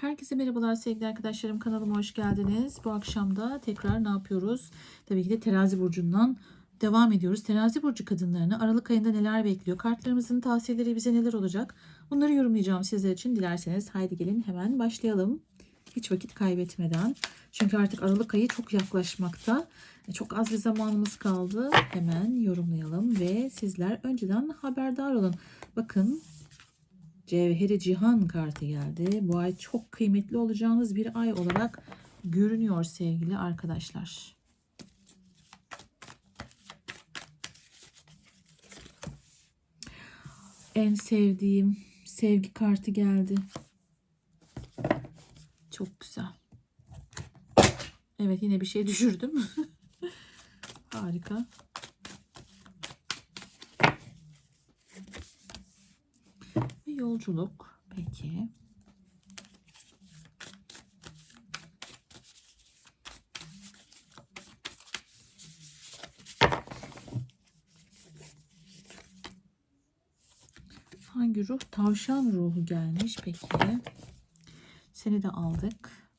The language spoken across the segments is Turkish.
Herkese merhabalar sevgili arkadaşlarım kanalıma hoş geldiniz. Bu akşam da tekrar ne yapıyoruz? Tabii ki de terazi burcundan devam ediyoruz. Terazi burcu kadınlarını Aralık ayında neler bekliyor? Kartlarımızın tavsiyeleri bize neler olacak? Bunları yorumlayacağım sizler için. Dilerseniz haydi gelin hemen başlayalım. Hiç vakit kaybetmeden. Çünkü artık Aralık ayı çok yaklaşmakta. Çok az bir zamanımız kaldı. Hemen yorumlayalım ve sizler önceden haberdar olun. Bakın Cevheri Cihan kartı geldi. Bu ay çok kıymetli olacağınız bir ay olarak görünüyor sevgili arkadaşlar. En sevdiğim sevgi kartı geldi. Çok güzel. Evet yine bir şey düşürdüm. Harika. Yolculuk. Peki. Hangi ruh? Tavşan ruhu gelmiş. Peki. Seni de aldık.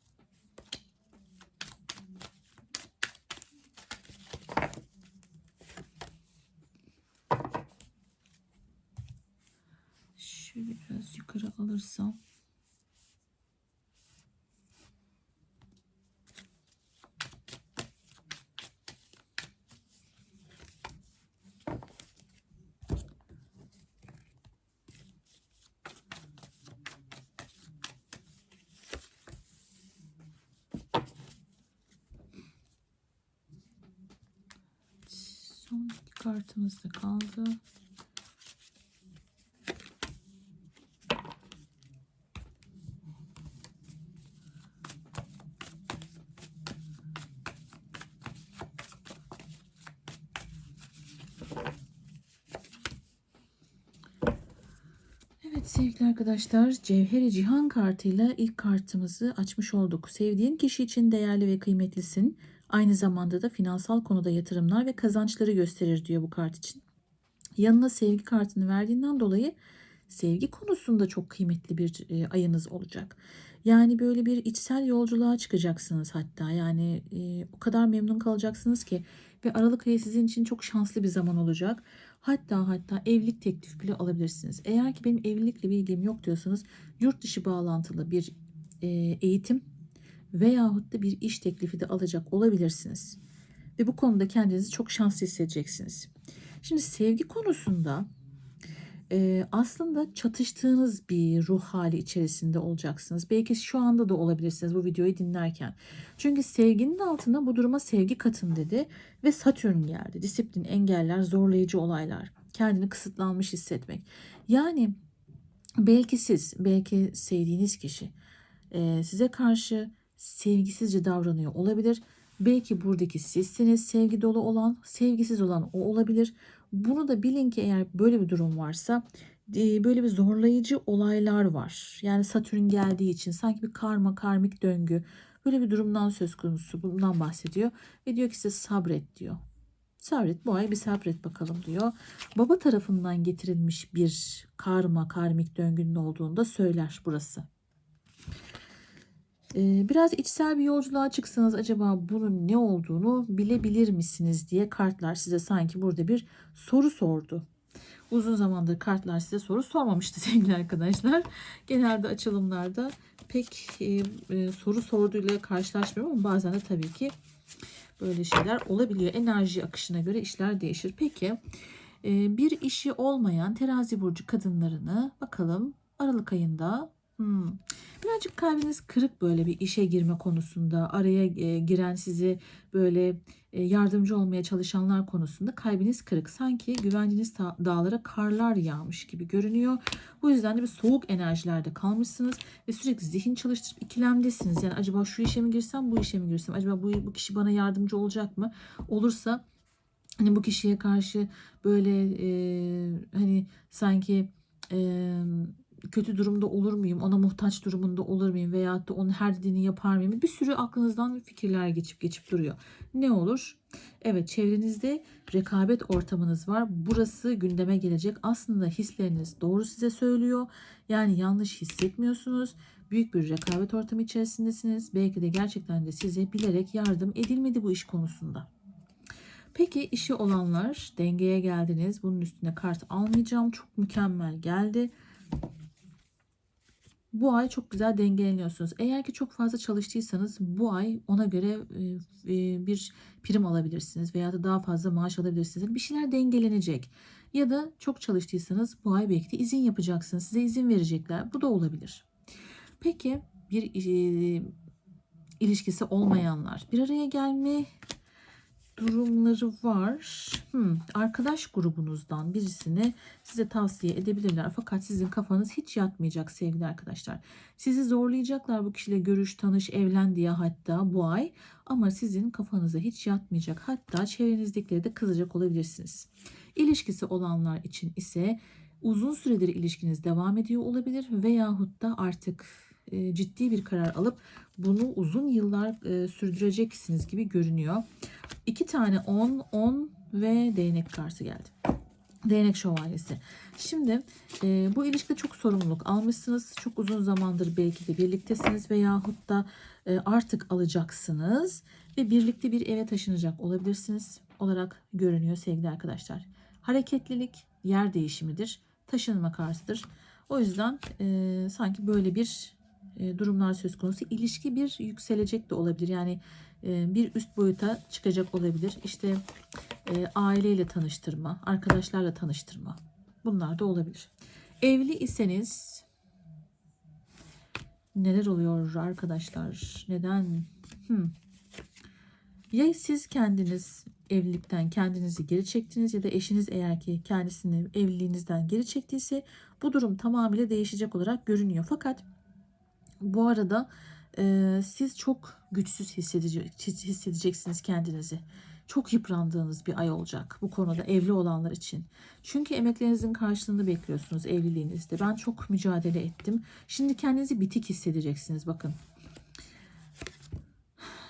Alırsam. Son kartımız da kaldı. Evet sevgili arkadaşlar Cevheri Cihan kartıyla ilk kartımızı açmış olduk. Sevdiğin kişi için değerli ve kıymetlisin. Aynı zamanda da finansal konuda yatırımlar ve kazançları gösterir diyor bu kart için. Yanına sevgi kartını verdiğinden dolayı sevgi konusunda çok kıymetli bir e, ayınız olacak. Yani böyle bir içsel yolculuğa çıkacaksınız hatta. Yani e, o kadar memnun kalacaksınız ki ve Aralık ayı sizin için çok şanslı bir zaman olacak. Hatta hatta evlilik teklif bile alabilirsiniz. Eğer ki benim evlilikle bir ilgim yok diyorsanız yurt dışı bağlantılı bir e, eğitim veyahut da bir iş teklifi de alacak olabilirsiniz. Ve bu konuda kendinizi çok şanslı hissedeceksiniz. Şimdi sevgi konusunda aslında çatıştığınız bir ruh hali içerisinde olacaksınız. Belki şu anda da olabilirsiniz bu videoyu dinlerken. Çünkü sevginin altına bu duruma sevgi katın dedi ve Satürn geldi. Disiplin, engeller, zorlayıcı olaylar, kendini kısıtlanmış hissetmek. Yani belki siz, belki sevdiğiniz kişi size karşı sevgisizce davranıyor olabilir. Belki buradaki sizsiniz sevgi dolu olan, sevgisiz olan o olabilir. Bunu da bilin ki eğer böyle bir durum varsa e, böyle bir zorlayıcı olaylar var. Yani Satürn geldiği için sanki bir karma karmik döngü böyle bir durumdan söz konusu bundan bahsediyor. Ve diyor ki size sabret diyor. Sabret bu ay bir sabret bakalım diyor. Baba tarafından getirilmiş bir karma karmik döngünün olduğunu da söyler burası. Biraz içsel bir yolculuğa çıksanız acaba bunun ne olduğunu bilebilir misiniz diye kartlar size sanki burada bir soru sordu. Uzun zamandır kartlar size soru sormamıştı sevgili arkadaşlar. Genelde açılımlarda pek e, soru sorduğuyla karşılaşmıyorum ama bazen de tabii ki böyle şeyler olabiliyor. Enerji akışına göre işler değişir. Peki bir işi olmayan terazi burcu kadınlarını bakalım Aralık ayında Hmm. Birazcık kalbiniz kırık böyle bir işe girme konusunda. Araya e, giren sizi böyle e, yardımcı olmaya çalışanlar konusunda kalbiniz kırık. Sanki güvendiğiniz dağlara karlar yağmış gibi görünüyor. Bu yüzden de bir soğuk enerjilerde kalmışsınız ve sürekli zihin çalıştırıp ikilemdesiniz. Yani acaba şu işe mi girsem, bu işe mi girsem? Acaba bu, bu kişi bana yardımcı olacak mı? Olursa hani bu kişiye karşı böyle e, hani sanki e, kötü durumda olur muyum? Ona muhtaç durumunda olur muyum? Veyahut da onun her dediğini yapar mıyım? Bir sürü aklınızdan fikirler geçip geçip duruyor. Ne olur? Evet çevrenizde rekabet ortamınız var. Burası gündeme gelecek. Aslında hisleriniz doğru size söylüyor. Yani yanlış hissetmiyorsunuz. Büyük bir rekabet ortamı içerisindesiniz. Belki de gerçekten de size bilerek yardım edilmedi bu iş konusunda. Peki işi olanlar dengeye geldiniz. Bunun üstüne kart almayacağım. Çok mükemmel geldi. Bu ay çok güzel dengeleniyorsunuz. Eğer ki çok fazla çalıştıysanız bu ay ona göre e, e, bir prim alabilirsiniz veya da daha fazla maaş alabilirsiniz. Bir şeyler dengelenecek. Ya da çok çalıştıysanız bu ay belki de izin yapacaksınız. Size izin verecekler. Bu da olabilir. Peki bir e, ilişkisi olmayanlar bir araya gelme durumları var. Hmm, arkadaş grubunuzdan birisini size tavsiye edebilirler. Fakat sizin kafanız hiç yatmayacak sevgili arkadaşlar. Sizi zorlayacaklar bu kişiyle görüş, tanış, evlen diye hatta bu ay. Ama sizin kafanıza hiç yatmayacak. Hatta çevrenizdekileri de kızacak olabilirsiniz. İlişkisi olanlar için ise uzun süredir ilişkiniz devam ediyor olabilir veyahut da artık e, ciddi bir karar alıp bunu uzun yıllar e, sürdüreceksiniz gibi görünüyor. İki tane 10, 10 ve değnek kartı geldi. Değnek şövalyesi. Şimdi e, bu ilişkide çok sorumluluk almışsınız. Çok uzun zamandır belki de birliktesiniz veyahut da e, artık alacaksınız. Ve birlikte bir eve taşınacak olabilirsiniz olarak görünüyor sevgili arkadaşlar. Hareketlilik yer değişimidir. Taşınma kartıdır. O yüzden e, sanki böyle bir e, durumlar söz konusu. İlişki bir yükselecek de olabilir. Yani bir üst boyuta çıkacak olabilir. İşte e, aileyle tanıştırma, arkadaşlarla tanıştırma. Bunlar da olabilir. Evli iseniz neler oluyor arkadaşlar? Neden? Hmm. Ya siz kendiniz evlilikten kendinizi geri çektiniz ya da eşiniz eğer ki kendisini evliliğinizden geri çektiyse bu durum tamamıyla değişecek olarak görünüyor. Fakat bu arada e, siz çok güçsüz hissedecek, hissedeceksiniz kendinizi. Çok yıprandığınız bir ay olacak bu konuda evli olanlar için. Çünkü emeklerinizin karşılığını bekliyorsunuz evliliğinizde. Ben çok mücadele ettim. Şimdi kendinizi bitik hissedeceksiniz bakın.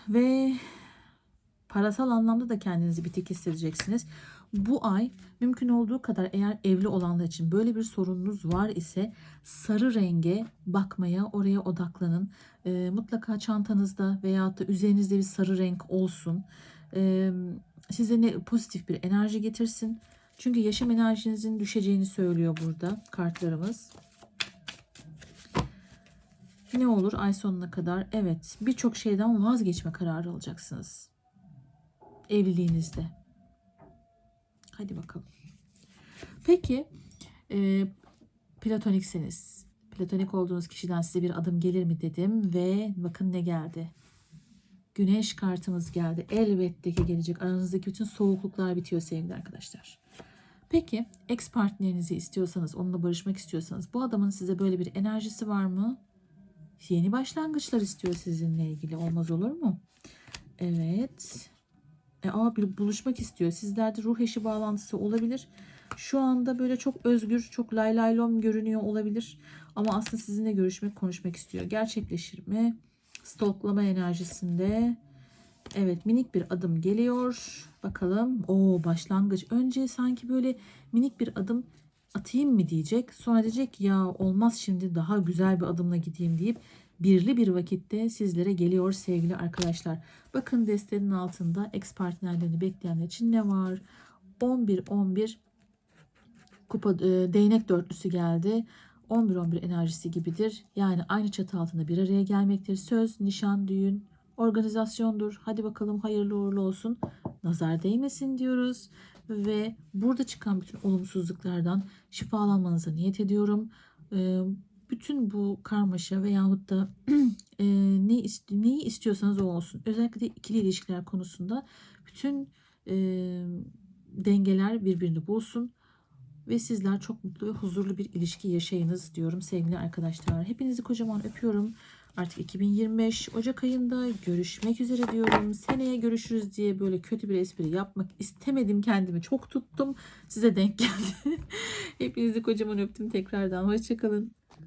Ve parasal anlamda da kendinizi bitik hissedeceksiniz. Bu ay mümkün olduğu kadar eğer evli olanlar için böyle bir sorununuz var ise sarı renge bakmaya oraya odaklanın. E, mutlaka çantanızda veya da üzerinizde bir sarı renk olsun. E, size ne pozitif bir enerji getirsin. Çünkü yaşam enerjinizin düşeceğini söylüyor burada kartlarımız. Ne olur ay sonuna kadar? Evet birçok şeyden vazgeçme kararı alacaksınız. Evliliğinizde. Hadi bakalım. Peki e, platonikseniz, platonik olduğunuz kişiden size bir adım gelir mi dedim ve bakın ne geldi. Güneş kartımız geldi. Elbette ki gelecek. Aranızdaki bütün soğukluklar bitiyor sevgili arkadaşlar. Peki ex partnerinizi istiyorsanız, onunla barışmak istiyorsanız bu adamın size böyle bir enerjisi var mı? Yeni başlangıçlar istiyor sizinle ilgili. Olmaz olur mu? Evet. E, aa, bir buluşmak istiyor. Sizlerde ruh eşi bağlantısı olabilir. Şu anda böyle çok özgür, çok lay lay lom görünüyor olabilir. Ama aslında sizinle görüşmek, konuşmak istiyor. Gerçekleşir mi? Stalklama enerjisinde. Evet minik bir adım geliyor. Bakalım. o başlangıç. Önce sanki böyle minik bir adım atayım mı diyecek. Sonra diyecek ya olmaz şimdi daha güzel bir adımla gideyim deyip birli bir vakitte sizlere geliyor sevgili arkadaşlar. Bakın destenin altında ex partnerlerini bekleyenler için ne var? 11 11 kupa e, değnek dörtlüsü geldi. 11-11 enerjisi gibidir. Yani aynı çatı altında bir araya gelmektir. Söz, nişan, düğün, organizasyondur. Hadi bakalım hayırlı uğurlu olsun. Nazar değmesin diyoruz. Ve burada çıkan bütün olumsuzluklardan şifalanmanıza niyet ediyorum. Ee, bütün bu karmaşa veyahut da e, ne ist neyi istiyorsanız o olsun. Özellikle ikili ilişkiler konusunda bütün e, dengeler birbirini bulsun ve sizler çok mutlu ve huzurlu bir ilişki yaşayınız diyorum sevgili arkadaşlar. Hepinizi kocaman öpüyorum. Artık 2025 Ocak ayında görüşmek üzere diyorum. Seneye görüşürüz diye böyle kötü bir espri yapmak istemedim kendimi. Çok tuttum. Size denk geldi. Hepinizi kocaman öptüm tekrardan. Hoşçakalın.